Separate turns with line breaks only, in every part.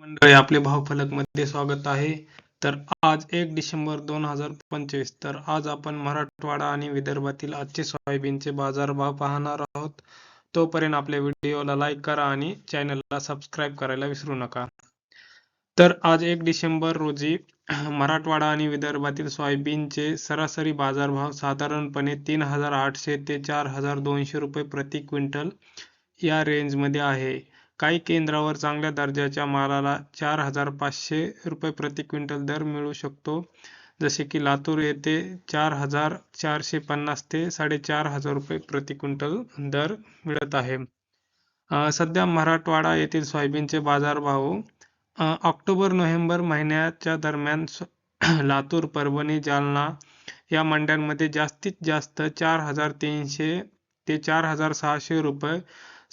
मंडळी आपले भावफलकमध्ये स्वागत आहे. तर आज एक डिसेंबर दोन हजार पंचवीस तर आज आपण मराठवाडा आणि विदर्भातील आजचे सोयाबीनचे बाजारभाव पाहणार आहोत. तोपर्यंत आपल्या व्हिडिओला लाईक करा आणि चॅनलला सबस्क्राईब करायला विसरू नका. तर आज एक डिसेंबर रोजी मराठवाडा आणि विदर्भातील सोयाबीनचे सरासरी बाजारभाव साधारणपणे तीन हजार आठशे ते चार हजार दोनशे रुपये प्रति क्विंटल या रेंजमध्ये आहे. काही केंद्रावर चांगल्या दर्जाच्या मालाला चार हजार पाचशे रुपये प्रति क्विंटल दर मिळू शकतो. जसे की लातूर येथे चार हजार चारशे पन्नास ते साडेचार हजार रुपये प्रति क्विंटल दर मिळत आहे. सध्या मराठवाडा येथील सोयाबीनचे बाजारभाव ऑक्टोबर नोव्हेंबर महिन्याच्या दरम्यान लातूर परभणी जालना या मंड्यांमध्ये जास्तीत जास्त चार हजार तीनशे ते चार हजार सहाशे रुपये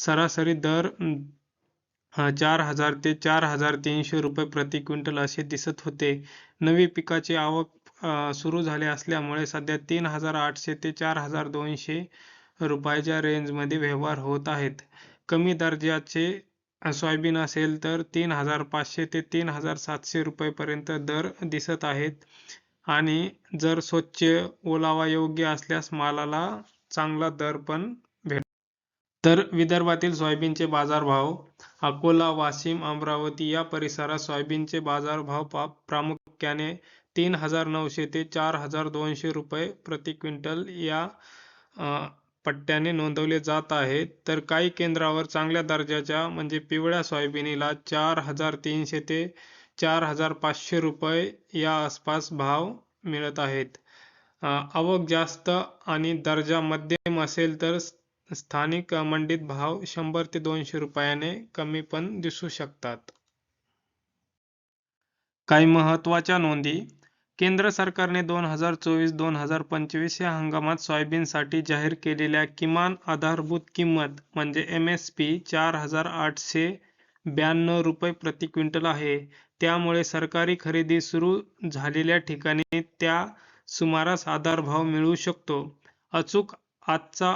सरासरी दर चार हजार ते चार हजार तीनशे रुपये प्रति क्विंटल असे दिसत होते. नवी पिकाची आवक सुरू झाली असल्यामुळे सध्या तीन हजार आठशे ते चार हजार दोनशे रुपयाच्या रेंजमध्ये व्यवहार होत आहेत. कमी दर्जाचे सोयाबीन असेल तर तीन हजार पाचशे ते तीन हजार सातशे रुपयेपर्यंत दर दिसत आहेत. आणि जर स्वच्छ ओलावा योग्य असल्यास मालाला चांगला दर पण भेट तर विदर्भातील सोयाबीनचे बाजारभाव अकोला वाशिम अमरावती या परिसरात सोयाबीनचे बाजारभाव प्रामुख्याने तीन हजार नऊशे ते चार हजार दोनशे रुपये प्रति क्विंटल या पट्ट्याने नोंदवले जात आहेत. तर काही केंद्रावर चांगल्या दर्जाच्या म्हणजे पिवळ्या सोयाबीनीला चार हजार तीनशे ते चार हजार पाचशे रुपये या आसपास भाव मिळत आहेत. आवक जास्त आणि दर्जा मध्यम असेल तर स्थानिक मंडीत भाव शंभर ते दोनशे रुपयाने कमी पण दिसू शकतात. काही महत्त्वाच्या नोंदी. केंद्र सरकारने दोन हजार चोवीस दोन हजार पंचवीस या हंगामात सोयाबीनसाठी जाहीर केलेल्या किमान आधारभूत किंमत म्हणजे एम एस पी चार हजार आठशे ब्याण्णव रुपये प्रति क्विंटल आहे. त्यामुळे सरकारी खरेदी सुरू झालेल्या ठिकाणी त्या सुमारास आधारभाव मिळू शकतो. अचूक आजचा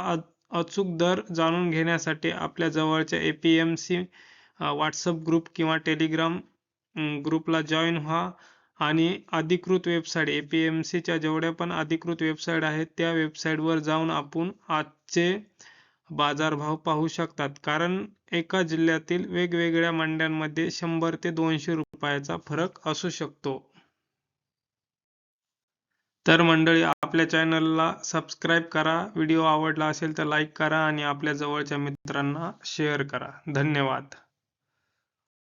अचूक दर जाणून घेण्यासाठी आपल्या जवळच्या A P M C WhatsApp group किंवा टेलिग्राम ग्रुपला जॉईन व्हा आणि अधिकृत वेबसाईट ए पी एम सीच्या जेवढ्या पण अधिकृत वेबसाईट आहेत त्या वेबसाईटवर जाऊन आपण आजचे बाजारभाव पाहू शकतात. कारण एका जिल्ह्यातील वेगवेगळ्या मंड्यांमध्ये शंभर ते दोनशे रुपयाचा फरक असू शकतो. तर मंडळी आपल्या चॅनलला सबस्क्राईब करा. व्हिडिओ आवडला असेल तर लाईक करा आणि आपल्या जवळच्या मित्रांना शेअर करा. धन्यवाद.